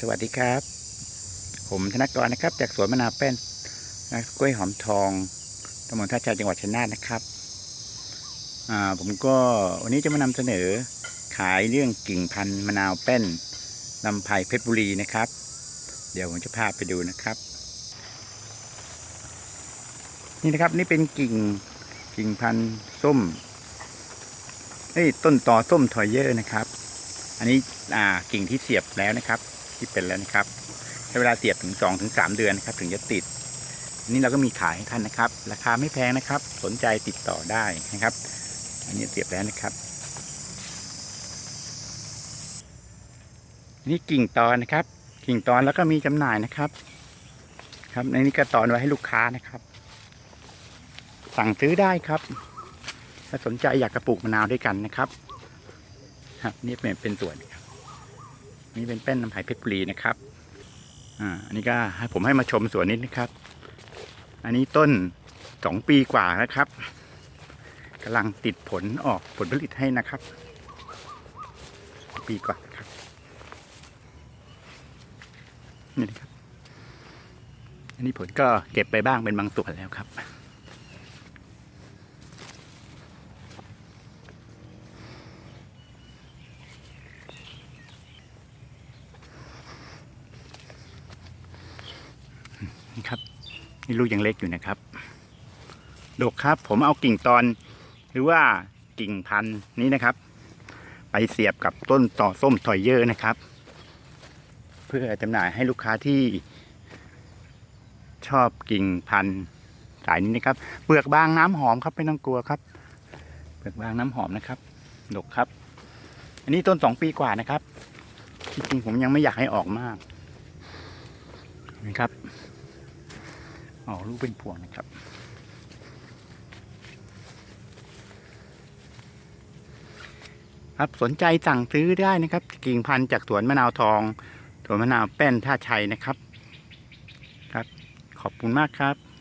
สวัสดีครับ ผมธนกรนะครับ จากสวนมะนาวแป้นนะกล้วยหอมทองตำบลท่าชายจังหวัดชัยนาทนะครับผมก็วันนี้จะมานำเสนอขายเรื่องกิ่งพันธุ์มะนาวแป้นลำไผ่เพชรบุรีนะครับ เดี๋ยวผมจะพาไปดูนะครับ นี่นะครับนี่เป็นกิ่งกิ่งพันธุ์ส้มเอ้ต้นตอส้มทอยเยอร์นะครับ อันนี้อ่ากิ่งที่เสียบแล้วนะครับ ที่เป็นแล้วนะครับใช้เวลาเสียบถึงสองถึงสามเดือนนะครับ ถึงจะติดนนี้เราก็มีขายให้ท่านนะครับ ราคาไม่แพงนะครับ สนใจติดต่อได้นะครับ อันนี้เสียบแล้วนะครับนี่กิ่งตอนนะครับ กิ่งตอนแล้วก็มีจำหน่ายนะครับ ครับในนี้ก็ตอนไว้ให้ลูกค้านะครับ สั่งซื้อได้ครับ ถ้าสนใจอยากจะปลูกมะนาวด้วยกันนะครับ ครับ นี่เป็นเป็นส่วนครับ นี่เป็นแป้นน้ำไผ่เพชรบุรีนะครับ อ่า อันนี้ก็ให้ผมให้มาชมสวนนิดนะครับ อันนี้ต้นสองปีกว่านะครับกำลังติดผลออกผลผลิตให้นะครับ ปีกว่าครับนี่นะครับ อันนี้ผลก็เก็บไปบ้างเป็นบางส่วนแล้วครับ นี่ครับนี่ลูกยังเล็กอยู่นะครับดกครับ ผมเอากิ่งตอนหรือว่ากิ่งพันธุ์นี้นะครับ ไปเสียบกับต้นต่อส้มถอยเยอร์นะครับ เพื่อจำหน่ายให้ลูกค้าที่ชอบกิ่งพันธุ์สายนี้นะครับ เปลือกบางน้ำหอมครับไม่ต้องกลัวครับ เปลือกบางน้ำหอมนะครับ ดกครับ อันนี้ต้นสองปีกว่านะครับจริงๆผมยังไม่อยากให้ออกมากนะครับ ออกลูกเป็นพวงนะครับ ครับสนใจสั่งซื้อได้นะครับ กิ่งพันธุ์จากสวนมะนาวทองสวนมะนาวแป้นท่าชัยนะครับ ครับ ขอบคุณมากครับ